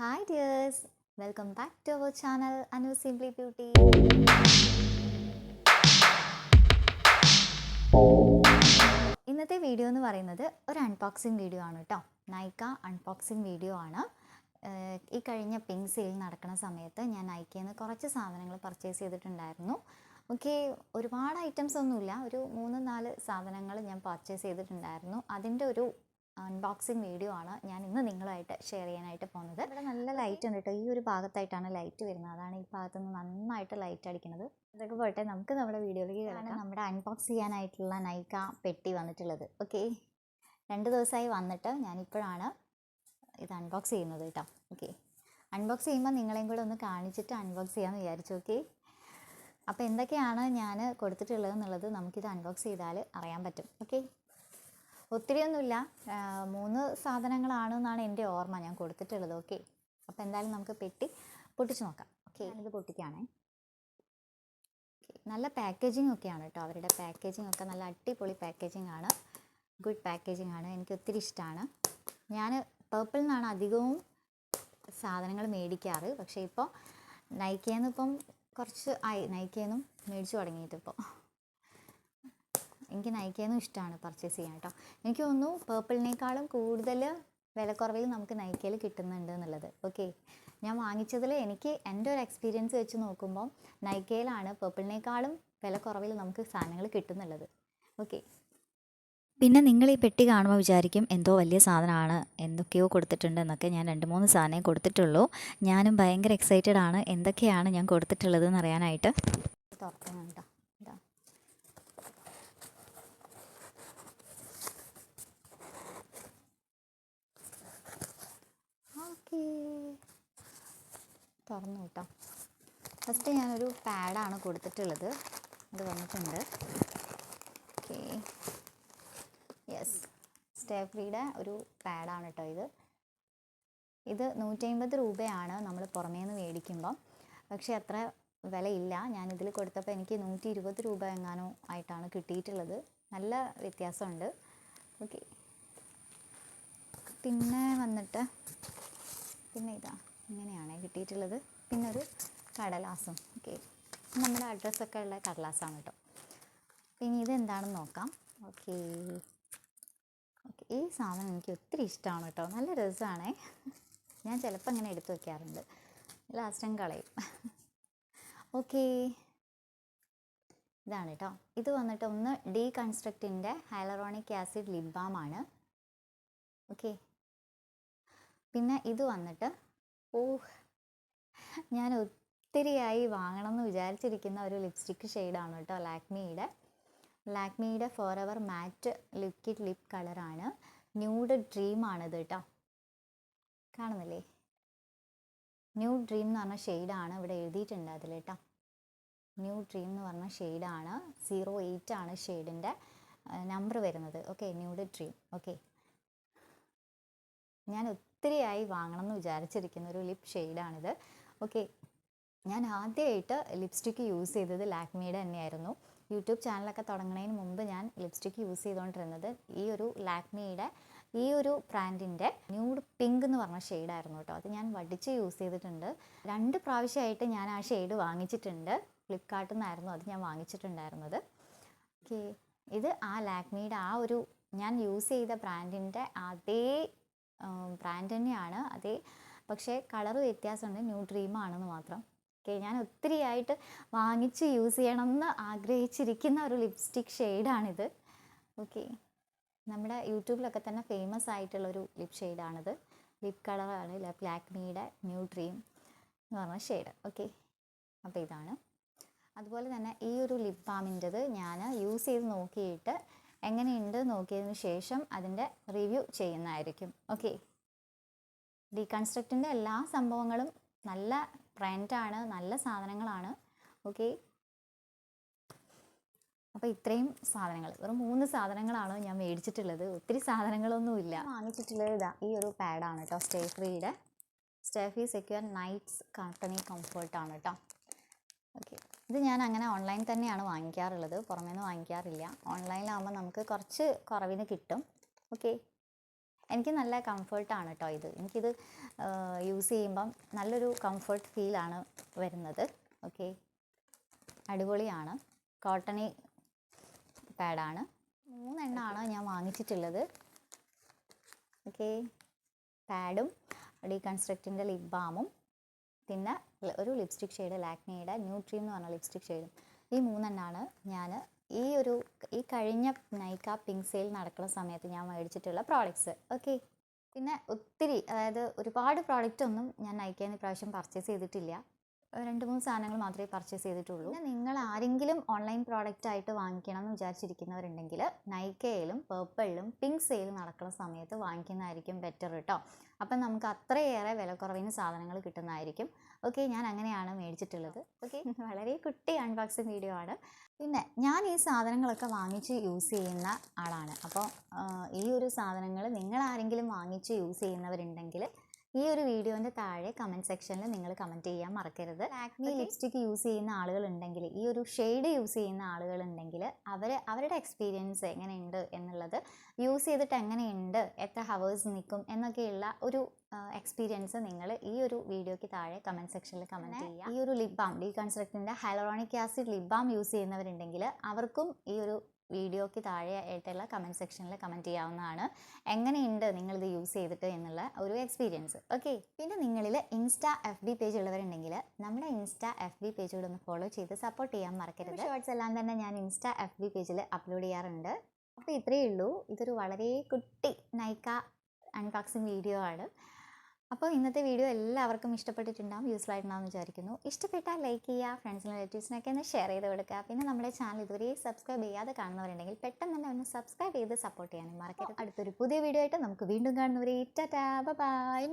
Hi dears welcome back to our channel Anu simply beauty ഇന്നത്തെ video എന്ന് പറയുന്നത് ഒരു അൺബോക്സിങ് വീഡിയോ ആണ് കേട്ടോ നൈക്ക അൺബോക്സിങ് വീഡിയോ ആണ്. ഈ കഴിഞ്ഞ പിങ്ക് സെയിൽ നടക്കുന്ന സമയത്ത് ഞാൻ നൈക്കയിൽ നിന്ന് കുറച്ച് സാധനങ്ങൾ പർച്ചേസ് ചെയ്തിട്ടുണ്ടായിരുന്നു. ഓക്കെ ഒരുപാട് ഐറ്റംസ് ഒന്നുമില്ല. ഒരു മൂന്ന് നാല് സാധനങ്ങൾ ഞാൻ പർച്ചേസ് ചെയ്തിട്ടുണ്ടായിരുന്നു. അതിന്റെ ഒരു അൺബോക്സിങ് വീഡിയോ ആണ് ഞാൻ ഇന്ന് നിങ്ങളുമായിട്ട് ഷെയർ ചെയ്യാനായിട്ട് പോകുന്നത്. ഇവിടെ നല്ല ലൈറ്റ് ഉണ്ട് കേട്ടോ ഈ ഒരു ഭാഗത്തായിട്ടാണ് ലൈറ്റ് വരുന്നത്. അതാണ് ഈ ഭാഗത്ത് നിന്ന് നന്നായിട്ട് ലൈറ്റ് അടിക്കുന്നത്. അതൊക്കെ പോട്ടെ നമുക്ക് നമ്മുടെ വീഡിയോയിലേക്ക് കാണാം നമ്മുടെ അൺബോക്സ് ചെയ്യാനായിട്ടുള്ള നൈക്ക പെട്ടി വന്നിട്ടുള്ളത്. ഓക്കെ രണ്ട് ദിവസമായി വന്നിട്ട് ഞാനിപ്പോഴാണ് ഇത് അൺബോക്സ് ചെയ്യുന്നത് കേട്ടോ ഓക്കെ അൺബോക്സ് ചെയ്യുമ്പോൾ നിങ്ങളെയും കൂടെ ഒന്ന് കാണിച്ചിട്ട് അൺബോക്സ് ചെയ്യാമെന്ന് വിചാരിച്ചു. ഓക്കെ അപ്പോൾ എന്തൊക്കെയാണ് ഞാൻ കൊടുത്തിട്ടുള്ളത് എന്നുള്ളത് നമുക്കിത് അൺബോക്സ് ചെയ്താൽ അറിയാൻ പറ്റും. ഓക്കെ ഒത്തിരിയൊന്നുമില്ല. മൂന്ന് സാധനങ്ങളാണ് എന്നാണ് എന്റെ ഓർമ്മ. ഞാൻ കൊടുത്തിട്ടുള്ളത്. ഓക്കെ. അപ്പോൾ എന്തായാലും നമുക്ക് പെട്ടി പൊട്ടിച്ച് നോക്കാം. ഓക്കെ. ഇത് പൊട്ടിക്കുകയാണേ. നല്ല പാക്കേജിംഗ് ഒക്കെയാണ് കേട്ടോ അവരുടെ പാക്കേജിംഗ് ഒക്കെ. നല്ല അടിപൊളി പാക്കേജിംഗ് ആണ്. ഗുഡ് പാക്കേജിംഗ് ആണ്. എനിക്ക് ഒത്തിരി ഇഷ്ടമാണ്. ഞാൻ പേർപ്പിൾ നിന്നാണ് അധികവും സാധനങ്ങൾ മേടിക്കാറ്. പക്ഷേ ഇപ്പോൾ നൈക്കേന്ന് ഇപ്പം കുറച്ച് ആയി. നൈക്കേന്നും മേടിച്ചു തുടങ്ങിയിട്ട് ഇപ്പോൾ എനിക്ക് നൈക്കേന്നും ഇഷ്ടമാണ് പർച്ചേസ് ചെയ്യാൻ കേട്ടോ എനിക്ക് തോന്നുന്നു പേർപ്പിളിനേക്കാളും കൂടുതൽ വിലക്കുറവിൽ നമുക്ക് നൈക്കയിൽ കിട്ടുന്നുണ്ട് എന്നുള്ളത്. ഓക്കെ ഞാൻ വാങ്ങിച്ചതിൽ എനിക്ക് എന്റെ ഒരു എക്സ്പീരിയൻസ് വെച്ച് നോക്കുമ്പോൾ നൈക്കയിലാണ് പേർപ്പിളിനേക്കാളും വിലക്കുറവിൽ നമുക്ക് സാധനങ്ങൾ കിട്ടുന്നുള്ളത്. ഓക്കെ പിന്നെ നിങ്ങൾ ഈ പെട്ടി കാണുമ്പോൾ വിചാരിക്കും എന്തോ വലിയ സാധനമാണ് എന്തൊക്കെയോ കൊടുത്തിട്ടുണ്ട് എന്നൊക്കെ ഞാൻ രണ്ട് മൂന്ന് സാധനമേ കൊടുത്തിട്ടുള്ളൂ. ഞാനും ഭയങ്കര എക്സൈറ്റഡ് ആണ്. എന്തൊക്കെയാണ് ഞാൻ കൊടുത്തിട്ടുള്ളത് എന്ന് അറിയാനായിട്ട്. തുറക്കണം കേട്ടോ ഇതാ ഓക്കേ തുറന്നു കേട്ടോ. ഫസ്റ്റ് ഞാനൊരു പാഡാണ് കൊടുത്തിട്ടുള്ളത്. ഇത് വന്നിട്ടുണ്ട്. ഓക്കെ യെസ് സ്റ്റേഫ്രീയുടെ ഒരു പാഡാണ് കേട്ടോ ഇത്. ഇത് നൂറ്റമ്പത് രൂപയാണ് നമ്മൾ പുറമേ നിന്ന് മേടിക്കുമ്പം. പക്ഷേ അത്ര വിലയില്ല. ഞാനിതിൽ കൊടുത്തപ്പോൾ എനിക്ക് നൂറ്റി ഇരുപത് രൂപ എങ്ങാനോ ആയിട്ടാണ് കിട്ടിയിട്ടുള്ളത്. നല്ല വ്യത്യാസമുണ്ട്. ഓക്കെ പിന്നെ വന്നിട്ട് പിന്നെ ഇതാ. ഇങ്ങനെയാണ് കിട്ടിയിട്ടുള്ളത്. പിന്നെ ഒരു കടലാസും. ഓക്കെ നമ്മുടെ അഡ്രസ്സൊക്കെ ഉള്ള കടലാസാണ് കേട്ടോ. ഇനി ഇതെന്താണെന്ന് നോക്കാം. ഓക്കെ ഓക്കെ ഈ സാധനം എനിക്ക് ഒത്തിരി ഇഷ്ടമാണ് കേട്ടോ. നല്ല രസമാണേ. ഞാൻ ചിലപ്പോൾ അങ്ങനെ എടുത്തു വയ്ക്കാറുണ്ട് ലാസ്റ്റം കളയും. ഓക്കെ ഇതാണ് കേട്ടോ. ഇത് വന്നിട്ട് ഒന്ന് ഡീ കൺസ്ട്രക്റ്റിന്റെ ഹൈലറോണിക് ആസിഡ് ലിബാമാണ് ഓക്കെ പിന്നെ ഇത് വന്നിട്ട് ഓ ഞാൻ ഒത്തിരിയായി വാങ്ങണം എന്ന് വിചാരിച്ചിരിക്കുന്ന ഒരു ലിപ്സ്റ്റിക്ക് ഷെയ്ഡാണ് കേട്ടോ ലാക്മിയുടെ. ലാക്മിയുടെ forever matte liquid lip കളറാണ് ന്യൂഡ് ഡ്രീം ആണിത് കേട്ടോ. കാണുന്നില്ലേ? ന്യൂ ഡ്രീം എന്ന് പറഞ്ഞ ഷെയ്ഡാണ് ഇവിടെ എഴുതിയിട്ടുണ്ട് അതിൽ കേട്ടോ. ന്യൂ ഡ്രീം എന്ന് പറഞ്ഞ ഷെയ്ഡാണ്. സീറോ എയ്റ്റ് ആണ് ഷെയ്ഡിന്റെ നമ്പർ വരുന്നത്. ഓക്കെ ന്യൂഡ് ഡ്രീം ഓക്കെ ഞാൻ ഒത്തിരിയായി വാങ്ങണം എന്ന് വിചാരിച്ചിരിക്കുന്ന ഒരു ലിപ് ഷെയ്ഡാണിത് ഓക്കെ ഞാൻ ആദ്യമായിട്ട് ലിപ്സ്റ്റിക്ക് യൂസ് ചെയ്തത് ലാക്മിയുടെ തന്നെയായിരുന്നു. യൂട്യൂബ് ചാനലൊക്കെ തുടങ്ങുന്നതിന് മുമ്പ് ഞാൻ ലിപ്സ്റ്റിക്ക് യൂസ് ചെയ്തുകൊണ്ടിരുന്നത് ഈ ഒരു ലാക്മിയുടെ ഈ ഒരു ബ്രാൻഡിന്റെ ന്യൂഡ് പിങ്ക് എന്ന് പറഞ്ഞ ഷെയ്ഡായിരുന്നു കേട്ടോ. അത് ഞാൻ വടിച്ച് യൂസ് ചെയ്തിട്ടുണ്ട്. രണ്ട് പ്രാവശ്യമായിട്ട് ഞാൻ ആ ഷെയ്ഡ് വാങ്ങിച്ചിട്ടുണ്ട്. ഫ്ലിപ്കാർട്ടിൽ നിന്നായിരുന്നു അത് ഞാൻ വാങ്ങിച്ചിട്ടുണ്ടായിരുന്നത്. ഓക്കെ ഇത് ആ ലാക്മിയുടെ ആ ഒരു ഞാൻ യൂസ് ചെയ്ത ബ്രാൻഡിന്റെ അതേ ബ്രാൻഡ് തന്നെയാണ്. അതേ പക്ഷേ കളർ വ്യത്യാസമുണ്ട്. ന്യൂ ഡ്രീം ആണെന്ന് മാത്രം. ഓക്കെ ഞാൻ ഒത്തിരിയായിട്ട് വാങ്ങിച്ച് യൂസ് ചെയ്യണം എന്ന് ആഗ്രഹിച്ചിരിക്കുന്ന ഒരു ലിപ്സ്റ്റിക് ഷെയ്ഡാണിത് ഓക്കെ നമ്മുടെ യൂട്യൂബിലൊക്കെ തന്നെ ഫേമസ് ആയിട്ടുള്ള ഒരു ലിപ് ഷെയ്ഡാണിത് ലിപ് കളറാണ് ലാക്മിയുടെ ന്യൂ ഡ്രീം എന്ന് പറഞ്ഞ ഷെയ്ഡ് ഓക്കെ അപ്പോൾ ഇതാണ്. അതുപോലെ തന്നെ ഈ ഒരു ലിപ് ബാമിന്റെത് ഞാൻ യൂസ് ചെയ്ത് നോക്കിയിട്ട് എങ്ങനെയുണ്ട് നോക്കിയതിന് ശേഷം അതിന്റെ റിവ്യൂ ചെയ്യുന്നതായിരിക്കും. ഓക്കെ ഡീകൺസ്ട്രക്റ്റിന്റെ എല്ലാ സംഭവങ്ങളും നല്ല ബ്രാൻഡാണ് നല്ല സാധനങ്ങളാണ്. ഓക്കെ അപ്പോൾ ഇത്രയും സാധനങ്ങൾ വെറും മൂന്ന് സാധനങ്ങളാണ് ഞാൻ മേടിച്ചിട്ടുള്ളത്? ഒത്തിരി സാധനങ്ങളൊന്നുമില്ല വാങ്ങിച്ചിട്ടുള്ളത് ഇതാ ഈ ഒരു പാഡാണ് കേട്ടോ stay ഫ്രീയുടെ stay free secure nights cottony കംഫർട്ടാണ് കേട്ടോ ഓക്കെ ഇത് ഞാൻ അങ്ങനെ ഓൺലൈൻ തന്നെയാണ് വാങ്ങിക്കാറുള്ളത്. പുറമേ നിന്ന് വാങ്ങിക്കാറില്ല ഓൺലൈനിലാകുമ്പോൾ നമുക്ക് കുറച്ച് കുറവിന് കിട്ടും. ഓക്കെ എനിക്ക് നല്ല കംഫർട്ടാണ് കേട്ടോ ഇത്. എനിക്കിത് യൂസ് ചെയ്യുമ്പം നല്ലൊരു കംഫർട്ട് ഫീലാണ് വരുന്നത്. ഓക്കെ അടിപൊളിയാണ്. കോട്ടണി പാഡാണ് മൂന്നെണ്ണമാണ് ഞാൻ വാങ്ങിച്ചിട്ടുള്ളത്. ഓക്കെ പാഡും ഡീകൺസ്ട്രക്റ്റിന്റെ ലിപ് ബാമും പിന്നെ ഒരു ലിപ്സ്റ്റിക് ഷെയ്ഡ് ലാക്മിയുടെ ന്യൂട്രീം എന്ന് പറഞ്ഞ ലിപ്സ്റ്റിക് ഷെയ്ഡും ഈ മൂന്നെണ്ണമാണ് ഞാൻ ഈ ഒരു ഈ കഴിഞ്ഞ നൈക്ക പിങ്ക് സെയിൽ നടക്കുന്ന സമയത്ത് ഞാൻ മേടിച്ചിട്ടുള്ള പ്രോഡക്റ്റ്സ് ഓക്കെ പിന്നെ ഒത്തിരി അതായത് ഒരുപാട് പ്രോഡക്റ്റ് ഒന്നും ഞാൻ നൈക്കയിൽ നിന്ന് ഇപ്രാവശ്യം പർച്ചേസ് ചെയ്തിട്ടില്ല. രണ്ട് മൂന്ന് സാധനങ്ങൾ മാത്രമേ പർച്ചേസ് ചെയ്തിട്ടുള്ളൂ. പിന്നെ നിങ്ങൾ ആരെങ്കിലും ഓൺലൈൻ പ്രോഡക്റ്റ് ആയിട്ട് വാങ്ങിക്കണം എന്ന് വിചാരിച്ചിരിക്കുന്നവരുണ്ടെങ്കിൽ നൈക്കയിലും പേർപ്പിളിലും പിങ്ക് സെയിൽ നടക്കുന്ന സമയത്ത് വാങ്ങിക്കുന്നതായിരിക്കും ബെറ്റർ കേട്ടോ അപ്പം നമുക്ക് അത്രയേറെ വിലക്കുറവിന് സാധനങ്ങൾ കിട്ടുന്നതായിരിക്കും. ഓക്കെ ഞാൻ അങ്ങനെയാണ് മേടിച്ചിട്ടുള്ളത്. ഓക്കെ വളരെ കുട്ടി അൺബോക്സിങ് വീഡിയോ ആണ്. പിന്നെ ഞാൻ ഈ സാധനങ്ങളൊക്കെ വാങ്ങിച്ച് യൂസ് ചെയ്യുന്ന ആളാണ്. അപ്പോൾ ഈ ഒരു സാധനങ്ങൾ നിങ്ങൾ ആരെങ്കിലും വാങ്ങിച്ച് യൂസ് ചെയ്യുന്നവരുണ്ടെങ്കിൽ ഈ ഒരു വീഡിയോന്റെ താഴെ കമന്റ് സെക്ഷനിൽ നിങ്ങൾ കമന്റ് ചെയ്യാൻ മറക്കരുത്. ആക്നി ലിപ്സ്റ്റിക് യൂസ് ചെയ്യുന്ന ആളുകൾ ഉണ്ടെങ്കിൽ ഈ ഒരു ഷെയ്ഡ് യൂസ് ചെയ്യുന്ന ആളുകൾ ഉണ്ടെങ്കിൽ അവർ അവരുടെ എക്സ്പീരിയൻസ് എങ്ങനെയുണ്ട് എന്നുള്ളത് യൂസ് ചെയ്തിട്ട് എങ്ങനെയുണ്ട് എത്ര ഹവേഴ്സ് നിൽക്കും എന്നൊക്കെയുള്ള ഒരു എക്സ്പീരിയൻസ് നിങ്ങൾ ഈ ഒരു വീഡിയോയ്ക്ക് താഴെ കമന്റ് സെക്ഷനിൽ കമന്റ് ചെയ്യുക. ഈ ഒരു lip balm ഡീകൺസ്ട്രക്റ്റിന്റെ hyaluronic acid lip balm use ചെയ്യുന്നവരുണ്ടെങ്കിൽ അവർക്കും ഈ ഒരു വീഡിയോയ്ക്ക് താഴെ ആയിട്ടുള്ള കമന്റ് സെക്ഷനിൽ കമന്റ് ചെയ്യാവുന്നതാണ്. എങ്ങനെയുണ്ട് നിങ്ങളിത് യൂസ് ചെയ്തിട്ട് എന്നുള്ള ഒരു എക്സ്പീരിയൻസ് ഓക്കെ പിന്നെ നിങ്ങളിൽ ഇൻസ്റ്റ എഫ് ബി പേജ് ഉള്ളവരുണ്ടെങ്കിൽ നമ്മുടെ ഇൻസ്റ്റ എഫ് ബി പേജ് കൂടെ ഒന്ന് ഫോളോ ചെയ്ത് സപ്പോർട്ട് ചെയ്യാൻ മറക്കരുത്. ഷോർട്സ് എല്ലാം തന്നെ ഞാൻ ഇൻസ്റ്റ എഫ് ബി പേജിൽ അപ്ലോഡ് ചെയ്യാറുണ്ട്. അപ്പോൾ ഇത്രയേ ഉള്ളൂ. ഇതൊരു വളരെ കുട്ടി നൈക്ക അൺബോക്സിങ് വീഡിയോ ആണ്. അപ്പോൾ ഇന്നത്തെ വീഡിയോ എല്ലാവർക്കും ഇഷ്ടപ്പെട്ടിട്ടുണ്ടാവും യൂസ്ഫുൾ ആയിട്ടുണ്ടാവും വിചാരിക്കുന്നു. ഇഷ്ടപ്പെട്ടാൽ ലൈക്ക് ചെയ്യുക ഫ്രണ്ട്സിനും റിലേറ്റീവ്സിനൊക്കെ ഒന്ന് ഷെയർ ചെയ്ത് കൊടുക്കുക. പിന്നെ നമ്മുടെ ചാനൽ ഇതുവരെ സബ്സ്ക്രൈബ് ചെയ്യാതെ കാണുന്നവരുണ്ടെങ്കിൽ പെട്ടെന്ന് തന്നെ ഒന്ന് സബ്സ്ക്രൈബ് ചെയ്ത് സപ്പോർട്ട് ചെയ്യാനും മറക്കരുത്. അടുത്തൊരു പുതിയ വീഡിയോ ആയിട്ട് നമുക്ക് വീണ്ടും കാണുന്നവരെ ടാറ്റാ ബൈ